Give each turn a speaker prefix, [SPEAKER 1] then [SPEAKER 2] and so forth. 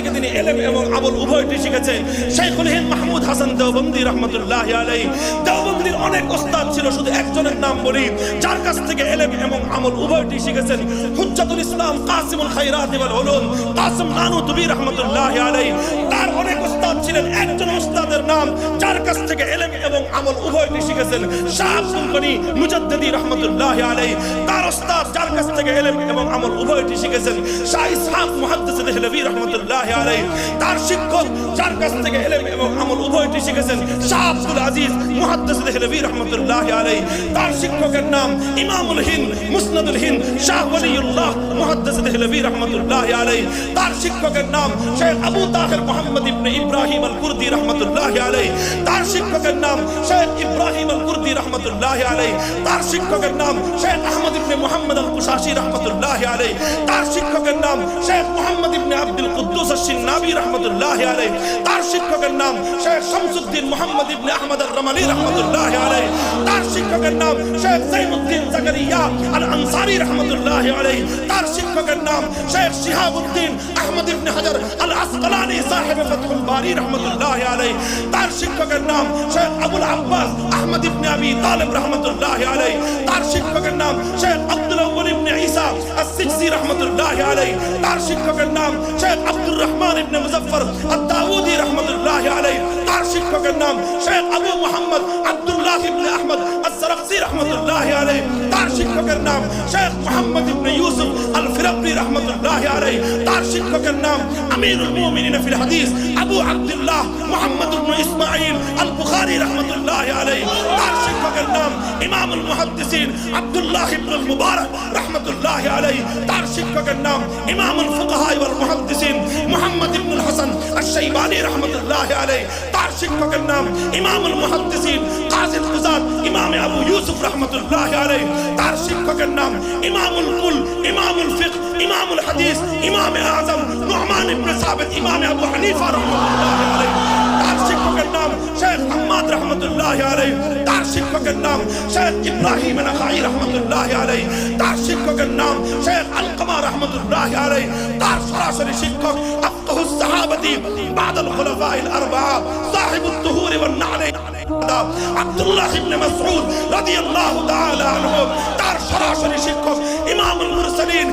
[SPEAKER 1] থেকে তিনি এলেম এবং আমল উভয়টি শিখেছে শেখুল হিন্দ মাহমুদ হাসান দেওবন্দি রহমতুল্লাহ আলাই দেওবন্দির অনেক ওস্তাদ ছিল, শুধু একজনের নাম বলি। যার কাছ থেকে এলেম এবং আমল উভয়টি শিখেছেন। হুজ্জাতুল ইসলাম কাসিমুল খাইরাত ওয়াল উলুম, কাসিম নানুতুবি রহমতুল্লাহ আলাই তার অনেক ওস্তাদ ছিলেন, একজন ওস্তাদের নাম, যার কাছ থেকে এলেম এবং আমল উভয়টি শিখেছেন। শাহ গনি মুজাদ্দিদি রহমতুল্লাহ আলাই তার ওস্তাদ যার কাছ থেকে এলেম এবং আমল উভয়টি শিখেছেন। শাহ ইসহাক মুহাদ্দিস দেহলভি রহমতুল্লাহ আলাই তার শিক্ষক যার কাছ থেকে এলেম এবং আমল উভয়টি শিখেছেন শাহ আব্দুল আজিজ মুহাদ্দিস দেহলভি রহমতুল্লাহ আলাই তার শিক্ষকের নাম ইমামুল হিন্দ, মুসনাদুল হিন্দ, শাহ ওয়ালিউল্লাহ মুহাদ্দিস দেহলভি রহমতুল্লাহ আলাই তার শিক্ষকের নাম শেখ আবু তাহের মোহাম্মদ ইবনে ইব্রাহিম আল কুর্দি রহমতুল্লাহ আলাই তার শিক্ষকের নাম শেখ ইব্রাহিম আল কুর্দি রহমতুল্লাহ আলাই তার শিক্ষকের নাম শেখ আহমদ ইবনে মোহাম্মদ আল কুশাসি রহমতুল্লাহ আলাই তার শিক্ষকের নাম শেখ মোহাম্মদ ইবনে আব্দুল কুদ্দুস আশ-সিন্নাবি রহমতুল্লাহ আলাই তার শিক্ষকের নাম শেখ শামসুদ্দিন মোহাম্মদ ইবনে আহমদ আল রমালি রহমতুল্লাহ আলাই তার শিক্ষকের নাম শেখ সাইমুদ্দিন জাকারিয়া আল আনসারি রহমতুল্লাহ আলাই তার শিক্ষকের নাম শেখ শিহাবুদ্দিন আহমদ ইবনে হাজার আল আসকালানি সাহেব বারি রহমতুল্লাহ আলাই তার শিক্ষকের নাম শেখ আবুল আব্বাস আহমদ ইবনে আবি তালিব রহমতুল্লাহ আলাই তার শিক্ষকের নাম শেখ আব্দুল আউয়াল ইবনে ঈসা আস-সিজজি রহমতুল্লাহ আলাই তার শিক্ষকের নাম শেখ আব্দুর রহমান ইবনে মুজাফফর আদ-দাউদি রহমতুল্লাহ আলাই তার শিক্ষকের নাম শেখ আবু মুহাম্মদ আব্দুল্লাহ ইবনে আহমদ আস-সারাকসি রহমতুল্লাহ আলাই তার শিক্ষকের নাম শেখ মোহাম্মদ ইবনে আল রহমতুল্লাহ আলাই তার শিক্ষকের নাম আমিরুল মুমিনিন ফিল হাদিস, আবু আব্দুল্লাহ মোহাম্মদ ইবনে ইসমাঈল আল বুখারী রহমতুল্লাহ আলাই তার শিক্ষকের নাম ইমামুল মুহাদ্দিসিন আব্দুল্লাহ ইবনুল মুবারক রহমতুল্লাহ আলাই তার শিক্ষকের নাম ইমামুল ফুকাহা ওয়াল মুহাদ্দিসিন মুহাম্মদ ইবনুল হাসান আশ-শাইবানি রহমতুল্লাহ আলাই শিক্ষকের নাম ইমামুল মুহাদ্দিসিন কাজী কুজাত ইমাম আবু ইউসুফ রহমতুল্লাহ আলাইহি। তার শিক্ষকের নাম ইমামুল কুল, ইমামুল ফিকহ, ইমামুল হাদিস, ইমাম আযম নুমান ইবনে সাবিত, ইমাম আবু হানিফা রহমতুল্লাহ আলাইহি। তার শিক্ষকের নাম শেখ আহমদ রহমতুল্লাহ আলাইহি। শিক্ষকের নাম শেখ ইব্রাহিম নাখাই রহমতুল্লাহ আলাই তার শিক্ষকের নাম শেখ আলকমা রহমতুল্লাহ আলাই তার সরাসরি শিক্ষক তার সরাসরি শিক্ষক ইমামুল মুরসালিন